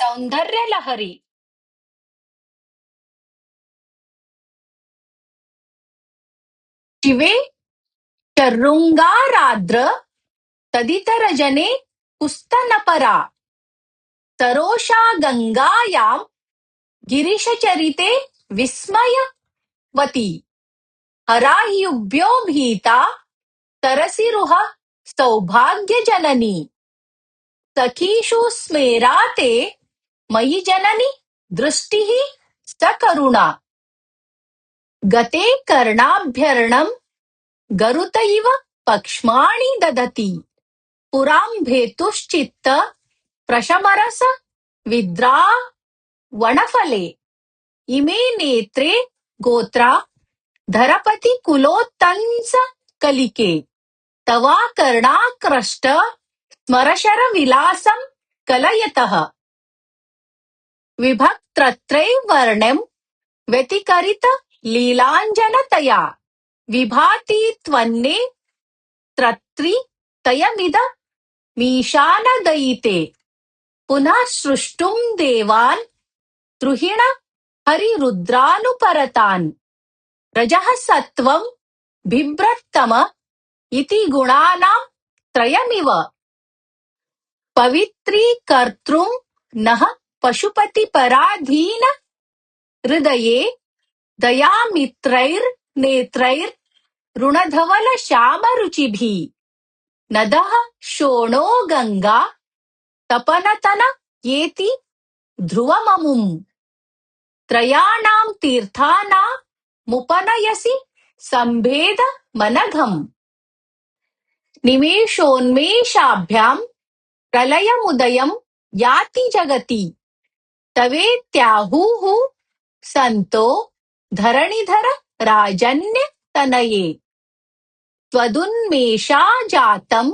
सौन्दर्यलहरी शिवे शृङ्गारार्द्र तदितरजने कुस्तनपरा। सरोषा गङ्गायां गिरिशचरिते विस्मयवती। हराह्युभ्यो भीता, तरसिरुह सौभाग्यजननी। सखीषु स्मेरा ते मयि जननि दृष्टिः सकरुणा। गते कर्णाभ्यर्णं गरुत इव पक्ष्माणि ददति। पुराम्भेतुश्चित्त प्रशमरस विद्रा वनफले। इमे नेत्रे गोत्रा धरपति कुलोत्तंस कलिके। तवाकर्णाकृष्ट स्मरशर विलासं कलयतः। विभक्त्रत्रैवर्ण्यं व्यतिकरित लीलाञ्जनतया विभाति त्वन्ने त्रत्रि तयमिद मीशानदयिते पुनः सृष्टुं देवान् द्रुहिण हरिरुद्रानुपरतान् रजः सत्त्वं बिभ्रत्तम इति गुणानां त्रयमिव। पवित्रीकर्तृं नः पशुपतिपराधीन हृदये दयामित्रैर्नेत्रैर्रुणधवलश्यामरुचिभिः नदः शोणो गङ्गा तपनतन येति ध्रुवममुम्। त्रयाणां तीर्थानामुपनयसि सम्भेदमनघम् निमेषोन्मेषाभ्यां प्रलयमुदयं याति जगति। तवेत्याहुः सन्तो धरणिधर राजन्यतनये त्वदुन्मेषाजातं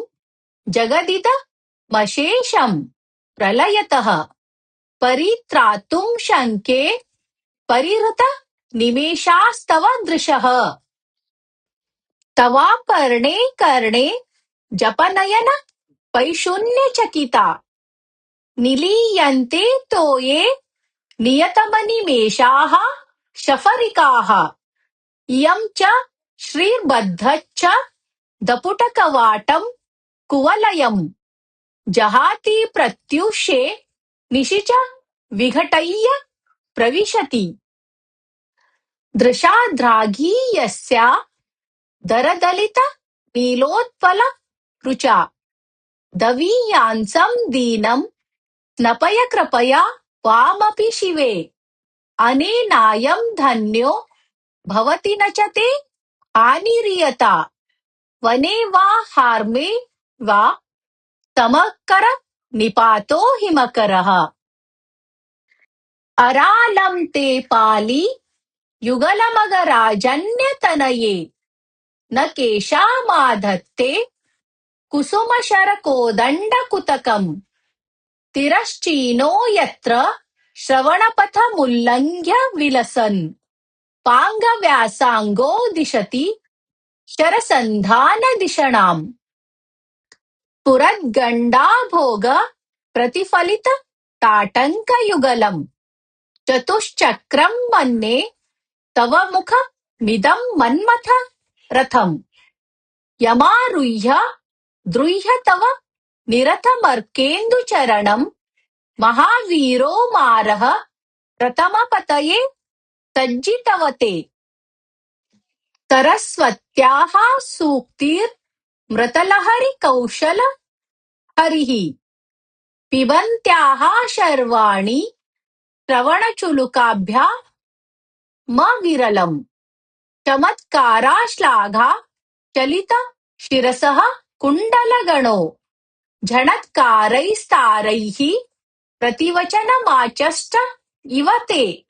जगदिदमशेषम् प्रलयतः। शङ्के परिहृत निमेषास्तव दृशः। तवापर्णे कर्णे जपनयन पैशून्यचकिता। निलीयन्ते तोये नियतमनिमेषाः शफरिकाः। इयं च श्रीर्बद्धच्च दपुटकवाटं कुवलयम्। जहाति प्रत्युषे निशि च विघटय्य प्रविशति। दृशाद्राघी यस्या दरदलित नीलोत्पल रुचा दवीयांसं दीनं स्नपय कृपया त्वामपि शिवे अनेनायं धन्यो भवति न च ते हानिरियता वने वा हार्मे वा तमःकर निपातो हिमकरः अरालं ते पालि युगलमगराजन्यतनये न केशामाधत्ते कुसुमशरकोदण्डकुतकम् तिरश्चीनो यत्र श्रवणपथमुल्लङ्घ्य विलसन् पाङ्गव्यासाङ्गो दिशति शरसन्धानधिषणाम् पुरद्गण्डाभोग प्रतिफलित ताटङ्कयुगलम्। चतुश्चक्रम् मन्ये तव मुखमिदं मन्मथ रथम्। यमारुह्य द्रुह्य तव निरतमर्केन्दुचरणम् महावीरो मारः प्रथमपतये सज्जितवते। सरस्वत्याः सूक्तिर्मृतलहरिकौशल हरिः। पिबन्त्याः शर्वाणि श्रवणचुलुकाभ्यामविरलम् चमत्काराश्लाघा चलितशिरसः कुण्डलगणो। झणत्कारैस्तारैः प्रतिवचनमाचष्ट इव ते।